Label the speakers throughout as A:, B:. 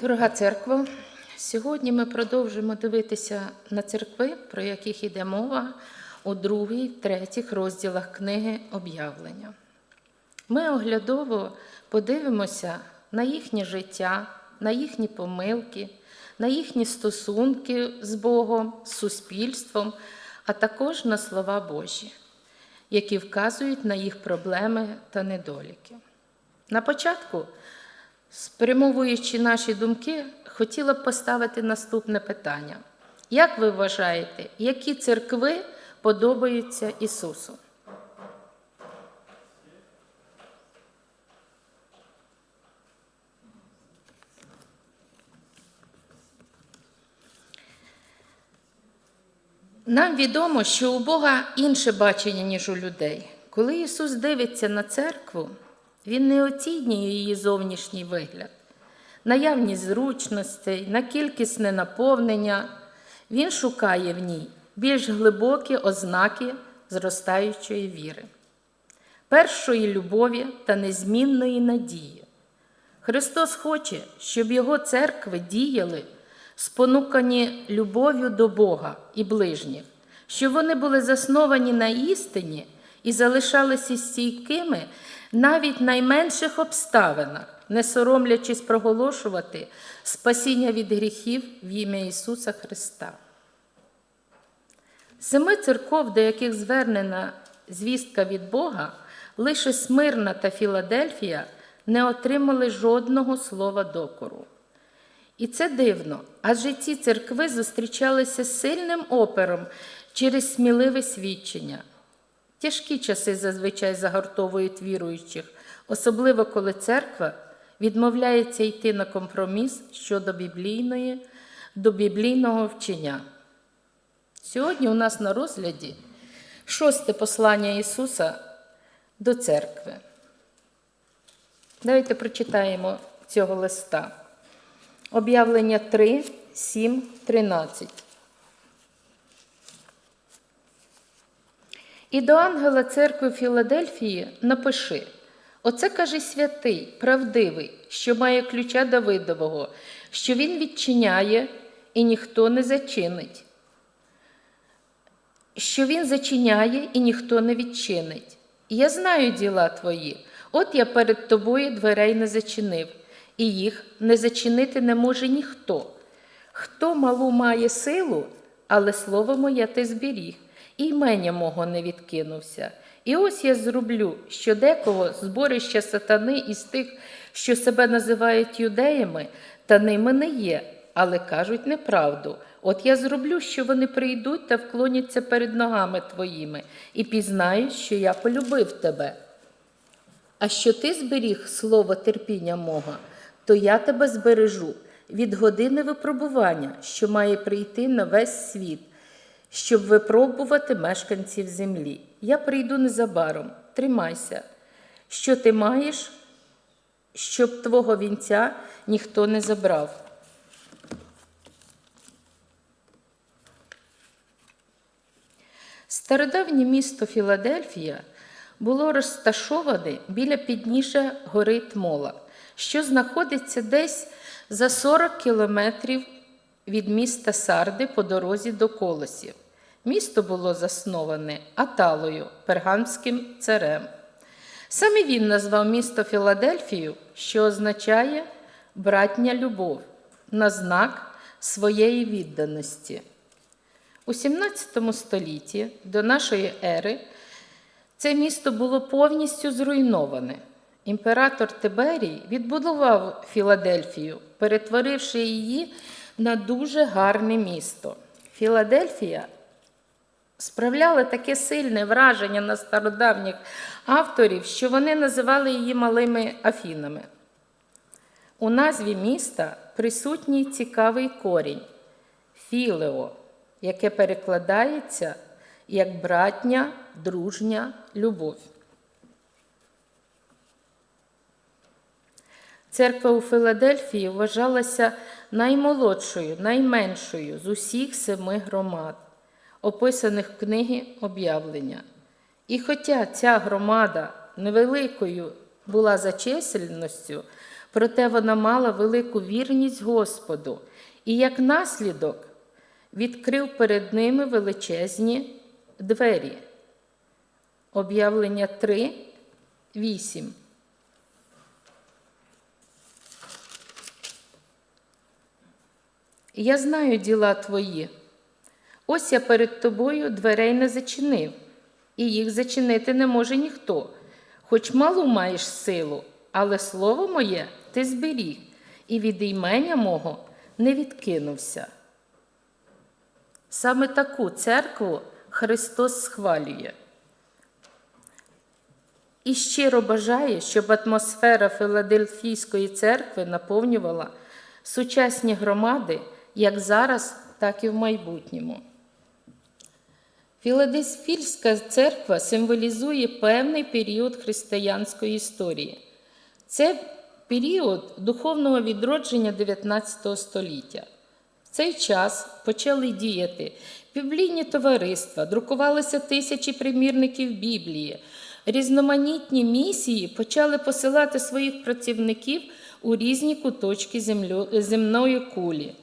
A: Дорога церква, сьогодні ми продовжимо дивитися на церкви, про яких йде мова у другій, третіх розділах книги об'явлення. Ми оглядово подивимося на їхнє життя, на їхні помилки, на їхні стосунки з Богом, з суспільством, а також на слова Божі, які вказують на їх проблеми та недоліки. На початку Спрямовуючи наші думки, хотіла б поставити наступне питання. Як ви вважаєте, які церкви подобаються Ісусу? Нам відомо, що у Бога інше бачення, ніж у людей. Коли Ісус дивиться на церкву, Він не оцінює її зовнішній вигляд, наявність зручностей, на кількісне наповнення. Він шукає в ній більш глибокі ознаки зростаючої віри, першої любові та незмінної надії. Христос хоче, щоб Його церкви діяли, спонукані любов'ю до Бога і ближніх, щоб вони були засновані на істині і залишалися стійкими навіть найменших обставинах, не соромлячись проголошувати спасіння від гріхів в ім'я Ісуса Христа. Семи церков, до яких звернена звістка від Бога, лише Смирна та Філадельфія не отримали жодного слова докору. І це дивно, адже ці церкви зустрічалися сильним опером через сміливе свідчення. Тяжкі часи зазвичай загортовують віруючих, особливо коли церква відмовляється йти на компроміс щодо біблійної, до біблійного вчення. Сьогодні у нас на розгляді шосте послання Ісуса до церкви. Давайте прочитаємо цього листа. Об'явлення 3, 7, 13. І до ангела церкви Філадельфії напиши: Оце каже святий, правдивий, що має ключа Давидового, що він відчиняє і ніхто не зачинить. Що він зачиняє і ніхто не відчинить. Я знаю діла твої. От я перед тобою дверей не зачинив, і їх не зачинити не може ніхто. Хто малу має силу, але слово моє ти зберіг, і ймення мого не відкинувся. І ось я зроблю, що декого зборища сатани із тих, що себе називають юдеями, та ними не є, але кажуть неправду. От я зроблю, що вони прийдуть та вклоняться перед ногами твоїми, і пізнають, що я полюбив тебе. А що ти зберіг слово терпіння мого, то я тебе збережу від години випробування, що має прийти на весь світ, щоб випробувати мешканців землі. Я прийду незабаром, тримайся, що ти маєш, щоб твого вінця ніхто не забрав. Стародавнє місто Філадельфія було розташоване біля підніжжя гори Тмола, що знаходиться десь за 40 кілометрів від міста Сарди по дорозі до Колосів. Місто було засноване Аталою, перганським царем. Саме він назвав місто Філадельфію, що означає братня любов, на знак своєї відданості. У 17 столітті до нашої ери це місто було повністю зруйноване. Імператор Тиберій відбудував Філадельфію, перетворивши її на дуже гарне місто. Філадельфія справляла таке сильне враження на стародавніх авторів, що вони називали її малими Афінами. У назві міста присутній цікавий корінь філео, яке перекладається як братня, дружня любов. Церква у Філадельфії вважалася наймолодшою, найменшою з усіх семи громад, описаних в книгі об'явлення. І хоча ця громада невеликою була за чисельністю, проте вона мала велику вірність Господу і як наслідок відкрив перед ними величезні двері. Об'явлення 3, 8. Я знаю діла твої. Ось я перед тобою дверей не зачинив, і їх зачинити не може ніхто. Хоч малу маєш силу, але слово моє ти зберіг, і від імення мого не відкинувся. Саме таку церкву Христос схвалює. І щиро бажає, щоб атмосфера Філадельфійської церкви наповнювала сучасні громади як зараз, так і в майбутньому. Філадельфійська церква символізує певний період християнської історії. Це період духовного відродження 19 століття. В цей час почали діяти біблійні товариства, друкувалися тисячі примірників Біблії. Різноманітні місії почали посилати своїх працівників у різні куточки землю, земної кулі.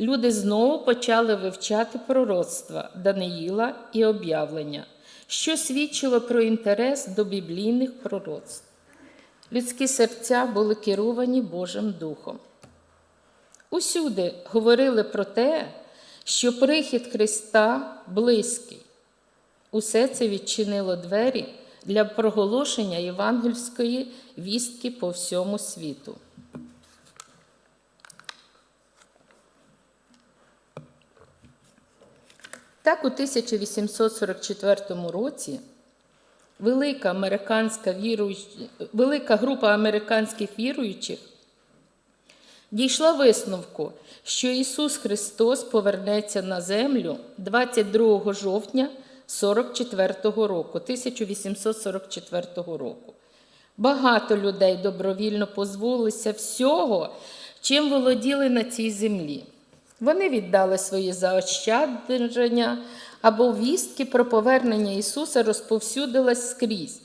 A: Люди знову почали вивчати пророцтва Даниїла і об'явлення, що свідчило про інтерес до біблійних пророцтв. Людські серця були керовані Божим Духом. Усюди говорили про те, що прихід Христа близький. Усе це відчинило двері для проголошення євангельської вістки по всьому світу. Так, у 1844 році велика, американська віруюча, велика група американських віруючих дійшла висновку, що Ісус Христос повернеться на землю 22 жовтня 44 року, 1844 року. Багато людей добровільно позбулися всього, чим володіли на цій землі. Вони віддали свої заощадження або вістки про повернення Ісуса розповсюдилась скрізь.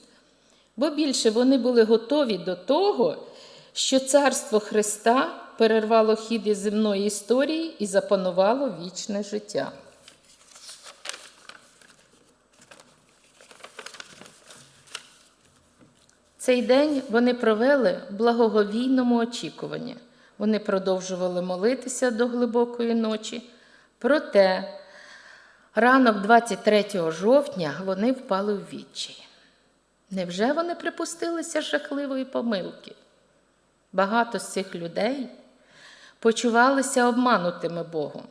A: Бо більше вони були готові до того, що царство Христа перервало хід із земної історії і запанувало вічне життя. Цей день вони провели в благоговійному очікуванні. Вони продовжували молитися до глибокої ночі. Проте ранок 23 жовтня вони впали в відчай. Невже вони припустилися жахливої помилки? Багато з цих людей почувалися обманутими Богом.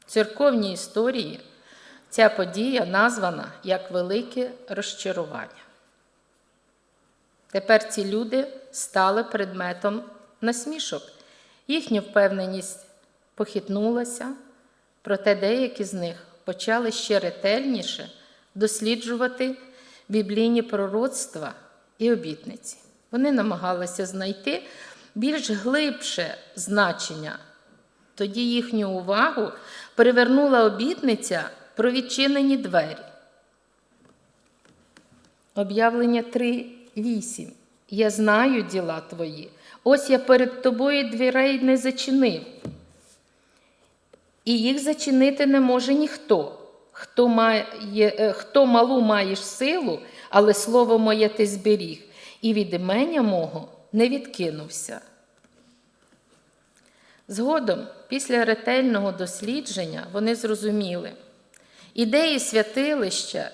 A: В церковній історії ця подія названа як велике розчарування. Тепер ці люди стали предметом насмішок. Їхня впевненість похитнулася, проте деякі з них почали ще ретельніше досліджувати біблійні пророцтва і обітниці. Вони намагалися знайти більш глибше значення. Тоді їхню увагу привернула обітниця про відчинені двері. Об'явлення 3.8. Я знаю діла твої. Ось я перед тобою дверей не зачинив. І їх зачинити не може ніхто. Хто, має, е, хто малу маєш силу, але слово моє ти зберіг, і від імення мого не відкинувся. Згодом, після ретельного дослідження, вони зрозуміли, ідеї святилища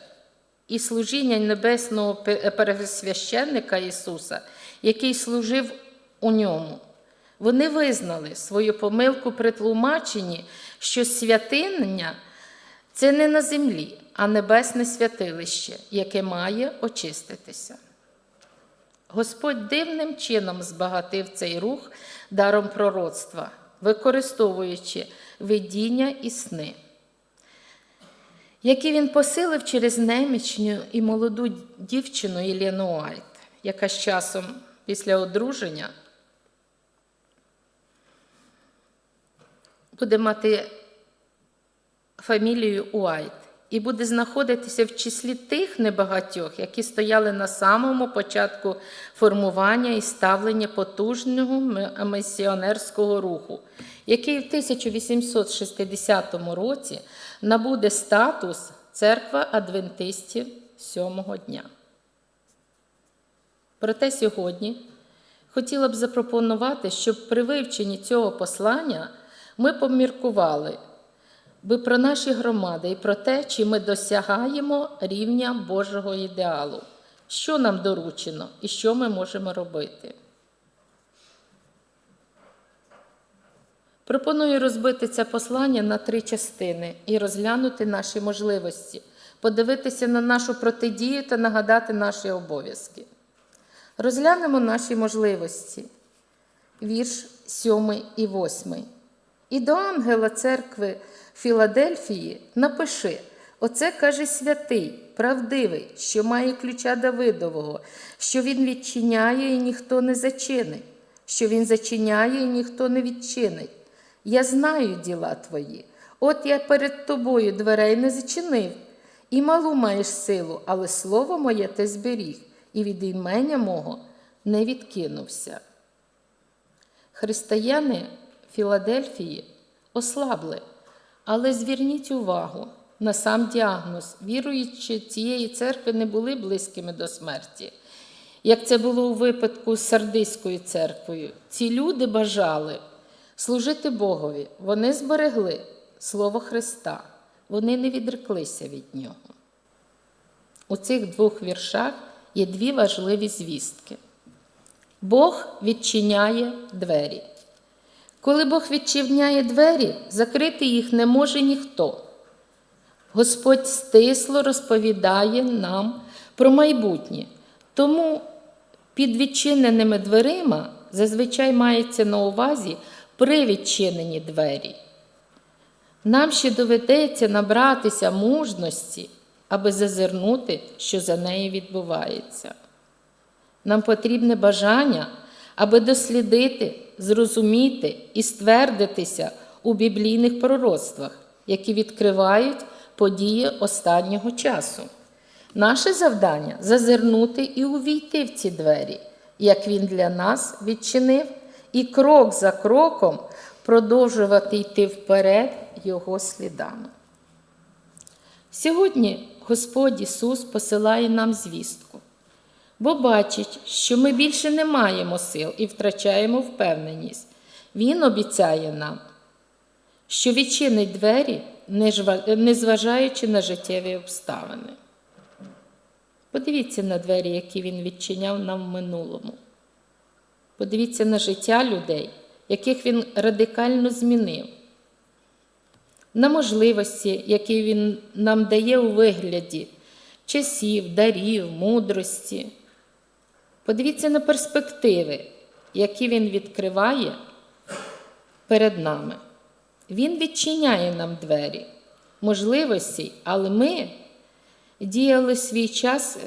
A: і служіння небесного пересвященника Ісуса, який служив у ньому. Вони визнали свою помилку при тлумаченні, що святиння це не на землі, а небесне святилище, яке має очиститися. Господь дивним чином збагатив цей рух даром пророцтва, використовуючи видіння і сни, які він посилив через немічню і молоду дівчину Єлену яка з часом після одруження буде мати фамілію Уайт і буде знаходитися в числі тих небагатьох, які стояли на самому початку формування і ставлення потужного місіонерського руху, який в 1860 році набуде статус церква адвентистів сьомого дня. Проте сьогодні хотіла б запропонувати, щоб при вивченні цього послання ми поміркували би про наші громади і про те, чи ми досягаємо рівня Божого ідеалу, що нам доручено і що ми можемо робити. Пропоную розбити це послання на три частини і розглянути наші можливості, подивитися на нашу протидію та нагадати наші обов'язки. Розглянемо наші можливості. Вірш 7 і 8. І до ангела церкви Філадельфії напиши: Оце каже святий, правдивий, що має ключа Давидового, що він відчиняє і ніхто не зачинить, що він зачиняє і ніхто не відчинить. Я знаю діла твої. От я перед тобою дверей не зачинив, і малу маєш силу, але слово моє ти зберіг, і від імення мого не відкинувся. Християни Філадельфії ослабли, але зверніть увагу на сам діагноз. Віруючи цієї церкви не були близькими до смерті. Як це було у випадку з Сардиською церквою, ці люди бажали служити Богові, вони зберегли Слово Христа, вони не відреклися від Нього. У цих двох віршах є дві важливі звістки. Бог відчиняє двері. Коли Бог відчиняє двері, закрити їх не може ніхто. Господь стисло розповідає нам про майбутнє. Тому під відчиненими дверима зазвичай мається на увазі при відчиненні двері. Нам ще доведеться набратися мужності, аби зазирнути, що за нею відбувається. Нам потрібне бажання, аби дослідити, зрозуміти і ствердитися у біблійних пророцтвах, які відкривають події останнього часу. Наше завдання зазирнути і увійти в ці двері, як він для нас відчинив, і крок за кроком продовжувати йти вперед Його слідами. Сьогодні Господь Ісус посилає нам звістку, бо бачить, що ми більше не маємо сил і втрачаємо впевненість. Він обіцяє нам, що відчинить двері, незважаючи на життєві обставини. Подивіться на двері, які він відчиняв нам в минулому. Подивіться на життя людей, яких він радикально змінив, на можливості, які він нам дає у вигляді часів, дарів, мудрості. Подивіться на перспективи, які він відкриває перед нами. Він відчиняє нам двері, можливості, але ми діяли свій час,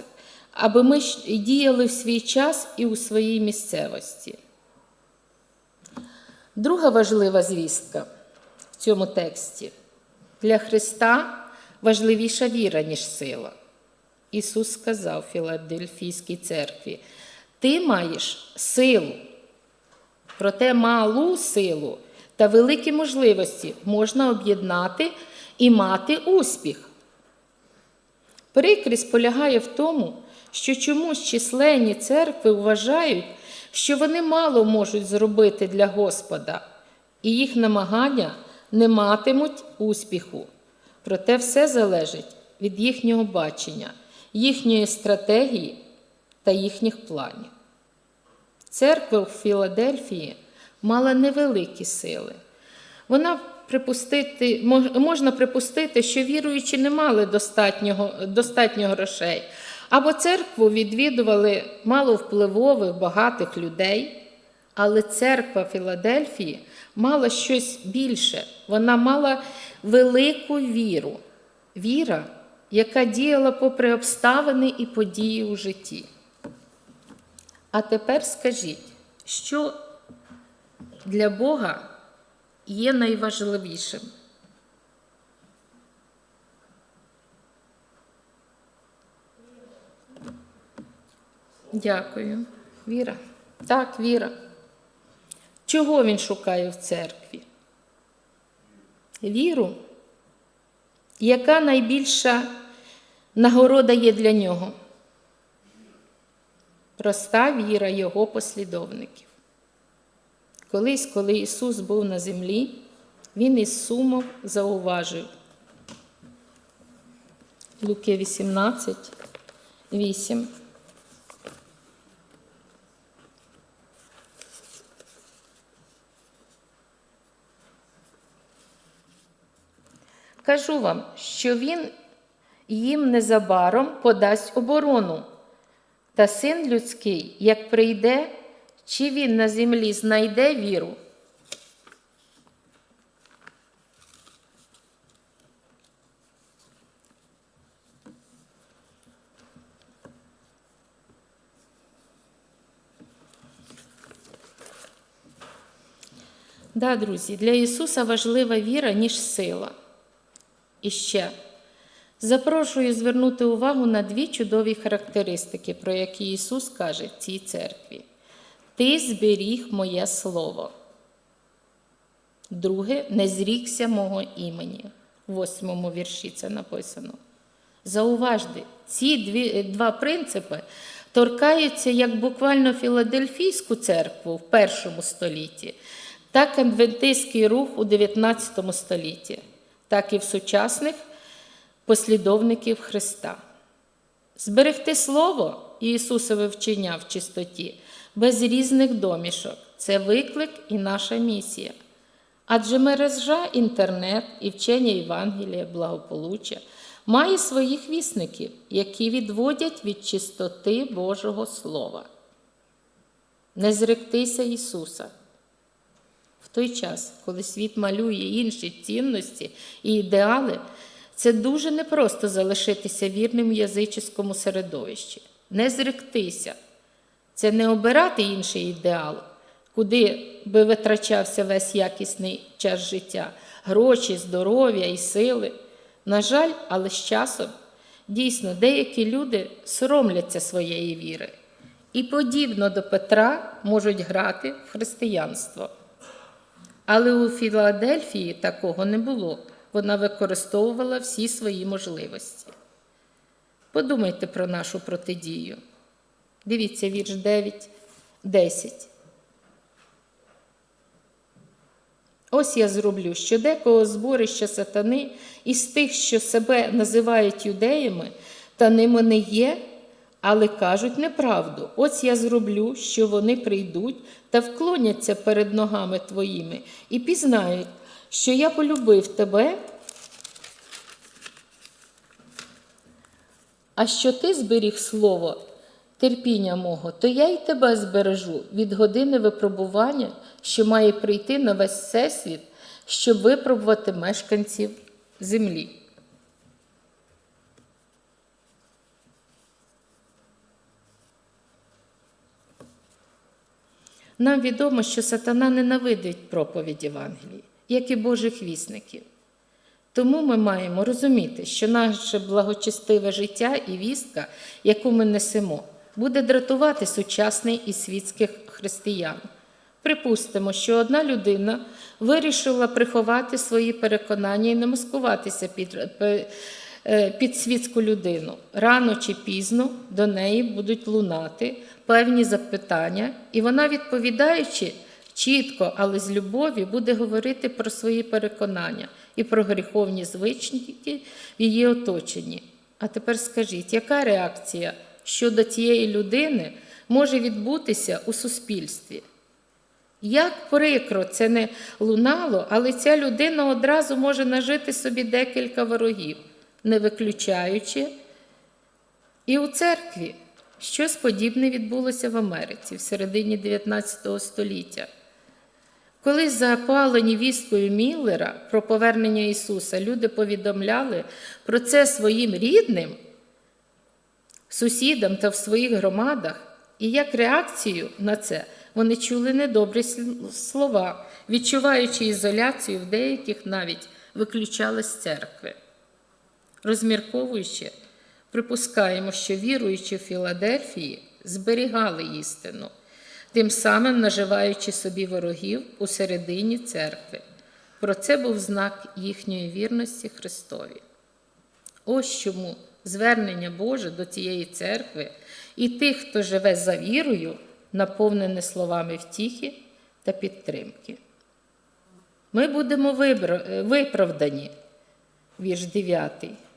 A: аби ми діяли в свій час і у своїй місцевості. Друга важлива звістка в цьому тексті для Христа важливіша віра, ніж сила. Ісус сказав Філадельфійській церкві: Ти маєш силу, проте малу силу та великі можливості можна об'єднати і мати успіх. Прикрість полягає в тому, що чомусь численні церкви вважають, що вони мало можуть зробити для Господа, і їх намагання не матимуть успіху. Проте все залежить від їхнього бачення, їхньої стратегії та їхніх планів. Церква в Філадельфії мала невеликі сили. Вона припустити, можна припустити, що віруючі не мали достатнього, достатньо грошей, або церкву відвідували маловпливових, багатих людей. Але церква Філадельфії мала щось більше. Вона мала велику віру, віра, яка діяла попри обставини і події у житті. А тепер скажіть, що для Бога є найважливішим? Дякую. Віра. Так, віра. Чого він шукає в церкві? Віру, яка найбільша нагорода є для нього? Проста віра його послідовників. Колись, коли Ісус був на землі, Він із сумом зауважив. Луки 18, 8. Кажу вам, що він їм незабаром подасть оборону. Та син людський, як прийде, чи він на землі знайде віру? Да, друзі, для Ісуса важлива віра, ніж сила. І ще запрошую звернути увагу на дві чудові характеристики, про які Ісус каже в цій церкві. Ти зберіг моє слово. Друге, не зрікся мого імені. В восьмому вірші це написано. Зауважте, ці дві, два принципи торкаються як буквально Філадельфійську церкву в першому столітті, так і адвентистський рух у 19 столітті, так і в сучасних послідовників Христа. Зберегти Слово Ісусове вчення в чистоті без різних домішок це виклик і наша місія. Адже мережа інтернет і вчення Євангелія, благополуччя має своїх вісників, які відводять від чистоти Божого Слова. Не зректися Ісуса. В той час, коли світ малює інші цінності і ідеали, це дуже непросто залишитися вірним язичському середовищі. Не зректися. Це не обирати інший ідеал, куди би витрачався весь якісний час життя, гроші, здоров'я і сили. На жаль, але з часом дійсно деякі люди соромляться своєї віри і, подібно до Петра, можуть грати в християнство. Але у Філадельфії такого не було. Вона використовувала всі свої можливості. Подумайте про нашу протидію. Дивіться вірш 9, 10. Ось я зроблю, що декого зборища сатани із тих, що себе називають юдеями, та ними не є, але кажуть неправду. Ось я зроблю, що вони прийдуть та вклоняться перед ногами твоїми і пізнають, що я полюбив тебе, а що ти зберіг слово терпіння мого, то я й тебе збережу від години випробування, що має прийти на весь всесвіт, щоб випробувати мешканців землі. Нам відомо, що сатана ненавидить проповідь Євангелії, як і Божих вісників. Тому ми маємо розуміти, що наше благочестиве життя і вістка, яку ми несемо, буде дратувати сучасний і світських християн. Припустимо, що одна людина вирішила приховати свої переконання і не маскуватися під, під світську людину. Рано чи пізно до неї будуть лунати певні запитання, і вона, відповідаючи чітко, але з любові, буде говорити про свої переконання і про гріховні звички в її оточенні. А тепер скажіть, яка реакція щодо цієї людини може відбутися у суспільстві? Як прикро це не лунало, але ця людина одразу може нажити собі декілька ворогів, не виключаючи і у церкві. Щось подібне відбулося в Америці в середині 19 століття. Коли запалені вісткою Міллера про повернення Ісуса, люди повідомляли про це своїм рідним, сусідам та в своїх громадах, і як реакцію на це вони чули недобрі слова, відчуваючи ізоляцію, в деяких навіть виключали з церкви. Розмірковуючи, припускаємо, що віруючи в Філадельфії, зберігали істину, тим самим наживаючи собі ворогів у середині церкви. Про це був знак їхньої вірності Христові. Ось чому звернення Боже до цієї церкви і тих, хто живе за вірою, наповнене словами втіхи та підтримки. Ми будемо виправдані. Вірш 9.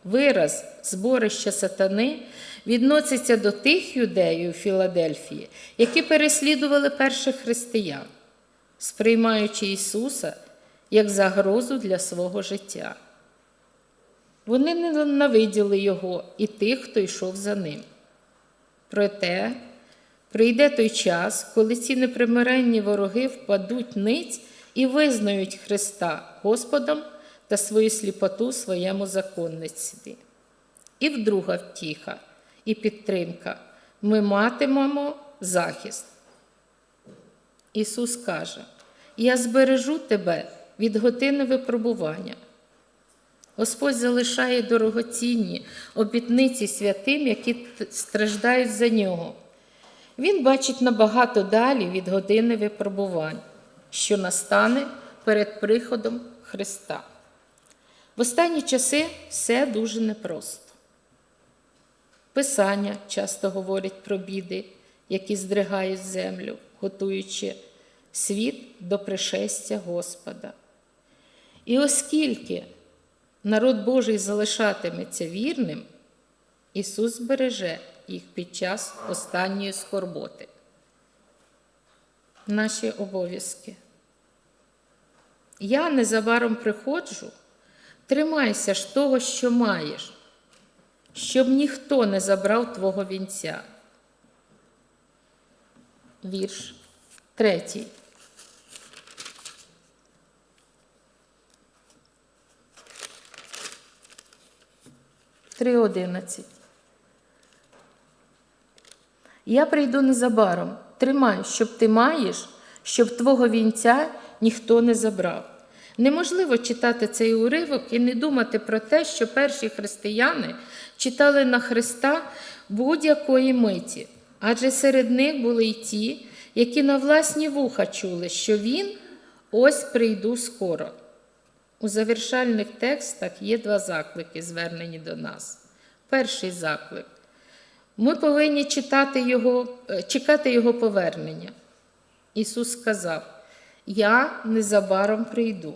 A: Вираз зборища сатани відноситься до тих юдеїв Філадельфії, які переслідували перших християн, сприймаючи Ісуса як загрозу для свого життя. Вони ненавиділи Його і тих, хто йшов за ним. Проте прийде той час, коли ці непримиренні вороги впадуть ниць і визнають Христа Господом та свою сліпоту своєму законництві. І вдруга втіха і підтримка. Ми матимемо захист. Ісус каже: Я збережу тебе від години випробування. Господь залишає дорогоцінні обітниці святим, які страждають за нього. Він бачить набагато далі від години випробувань, що настане перед приходом Христа. В останні часи все дуже непросто. Писання часто говорять про біди, які здригають землю, готуючи світ до пришестя Господа. І оскільки народ Божий залишатиметься вірним, Ісус збереже їх під час останньої скорботи. Наші обов'язки. Я незабаром приходжу, тримайся ж того, що маєш, щоб ніхто не забрав твого вінця. Вірш третій. Три одинадцять. Я прийду незабаром. Тримай, щоб ти маєш, щоб твого вінця ніхто не забрав. Неможливо читати цей уривок і не думати про те, що перші християни читали на Христа будь-якої миті, адже серед них були й ті, які на власні вуха чули, що Він ось прийду скоро. У завершальних текстах є два заклики, звернені до нас. Перший заклик. Ми повинні читати його, е, чекати Його повернення. Ісус сказав: Я незабаром прийду.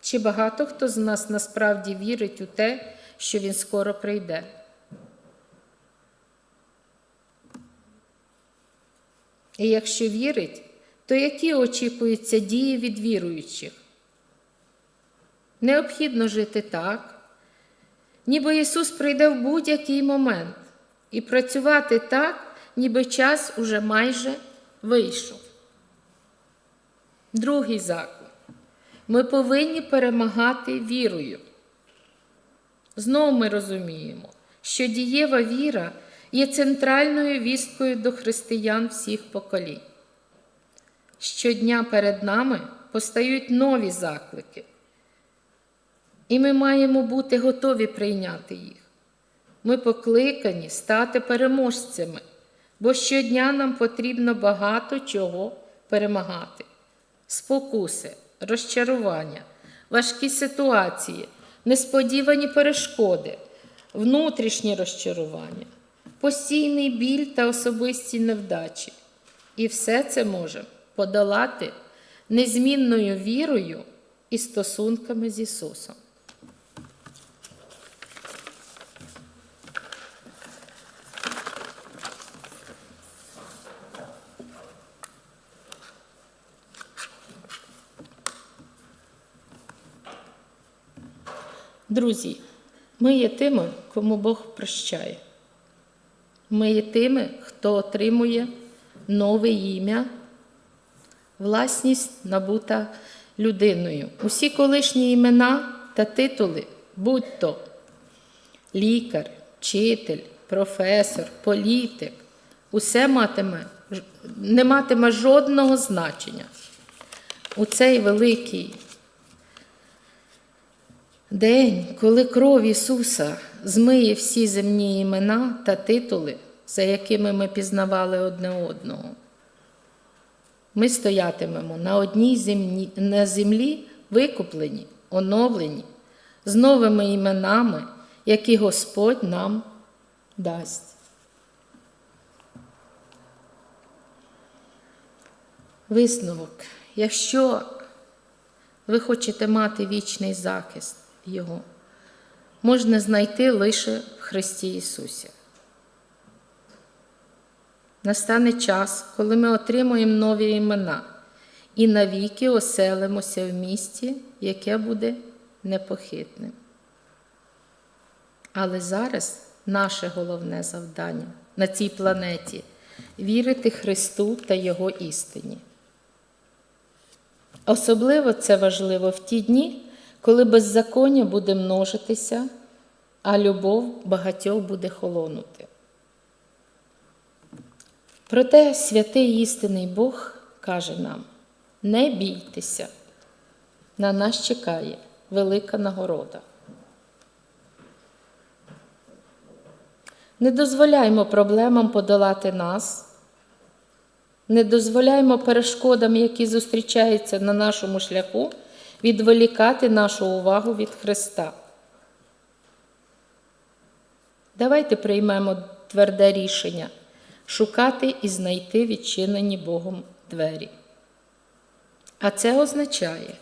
A: Чи багато хто з нас насправді вірить у те, що Він скоро прийде? І якщо вірить, то які очікуються дії від віруючих? Необхідно жити так, ніби Ісус прийде в будь-який момент, і працювати так, ніби час уже майже вийшов. Другий заклик. Ми повинні перемагати вірою. Знову ми розуміємо, що дієва віра є центральною вісткою до християн всіх поколінь. Щодня перед нами постають нові заклики, і ми маємо бути готові прийняти їх. Ми покликані стати переможцями, бо щодня нам потрібно багато чого перемагати: спокуси, розчарування, важкі ситуації, несподівані перешкоди, внутрішні розчарування, постійний біль та особисті невдачі. І все це може подолати незмінною вірою і стосунками з Ісусом. Друзі, ми є тими, кому Бог прощає. Ми є тими, хто отримує нове ім'я, власність набута людиною. Усі колишні імена та титули, будь то лікар, вчитель, професор, політик, усе матиме, не матиме жодного значення. У цей великий День, коли кров Ісуса змиє всі земні імена та титули, за якими ми пізнавали одне одного. Ми стоятимемо на одній землі, на землі викуплені, оновлені, з новими іменами, які Господь нам дасть. Висновок. Якщо ви хочете мати вічний захист Його, можна знайти лише в Христі Ісусі. Настане час, коли ми отримуємо нові імена і навіки оселимося в місті, яке буде непохитним. Але зараз наше головне завдання на цій планеті вірити Христу та Його істині. Особливо це важливо в ті дні, коли беззаконня буде множитися, а любов багатьох буде холонути. Проте святий істинний Бог каже нам: не бійтеся, на нас чекає велика нагорода. Не дозволяймо проблемам подолати нас, не дозволяймо перешкодам, які зустрічаються на нашому шляху, відволікати нашу увагу від Христа. Давайте приймемо тверде рішення шукати і знайти відчинені Богом двері. А це означає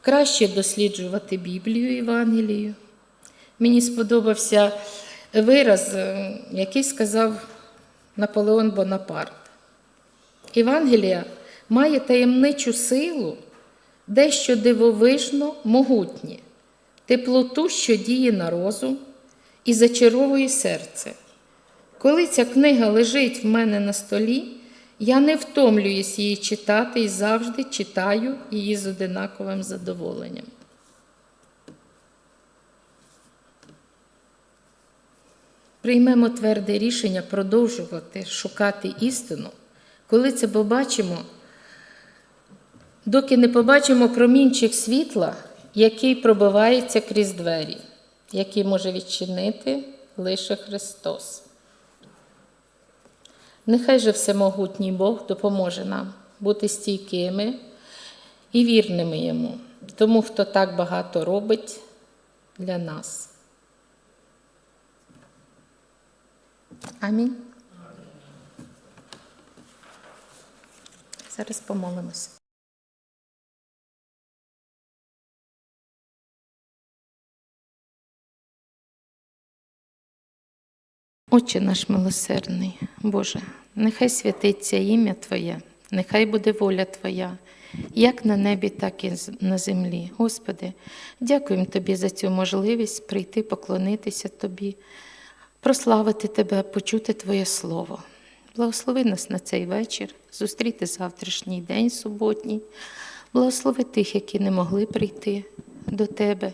A: краще досліджувати Біблію Євангелію. Мені сподобався вираз, е, який сказав Наполеон Бонапарт. Євангелія має таємничу силу, дещо дивовижно могутнє, теплоту, що діє на розум і зачаровує серце. Коли ця книга лежить в мене на столі, я не втомлююсь її читати і завжди читаю її з одинаковим задоволенням. Приймемо тверде рішення продовжувати шукати істину, коли це побачимо, доки не побачимо промінчик світла, який пробивається крізь двері, який може відчинити лише Христос. Нехай же всемогутній Бог допоможе нам бути стійкими і вірними Йому, тому хто так багато робить для нас. Амінь. Зараз помолимося. Отче наш милосердний, Боже, нехай святиться ім'я Твоє, нехай буде воля Твоя, як на небі, так і на землі. Господи, дякуємо Тобі за цю можливість прийти поклонитися Тобі, прославити Тебе, почути Твоє Слово. Благослови нас на цей вечір, зустріти завтрашній день суботній, благослови тих, які не могли прийти до Тебе,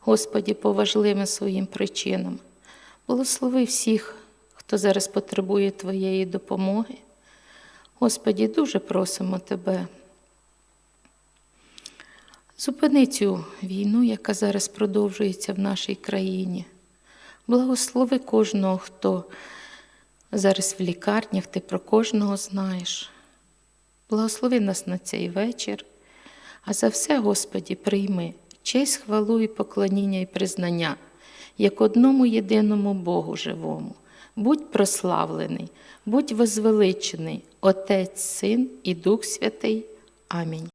A: Господі, по важливим своїм причинам. Благослови всіх, хто зараз потребує Твоєї допомоги. Господі, дуже просимо Тебе. Зупини цю війну, яка зараз продовжується в нашій країні. Благослови кожного, хто зараз в лікарнях, ти про кожного знаєш. Благослови нас на цей вечір, а за все, Господі, прийми честь, хвалу і поклоніння і признання, як одному єдиному Богу живому. Будь прославлений, будь возвеличений, Отець, Син і Дух Святий. Амінь.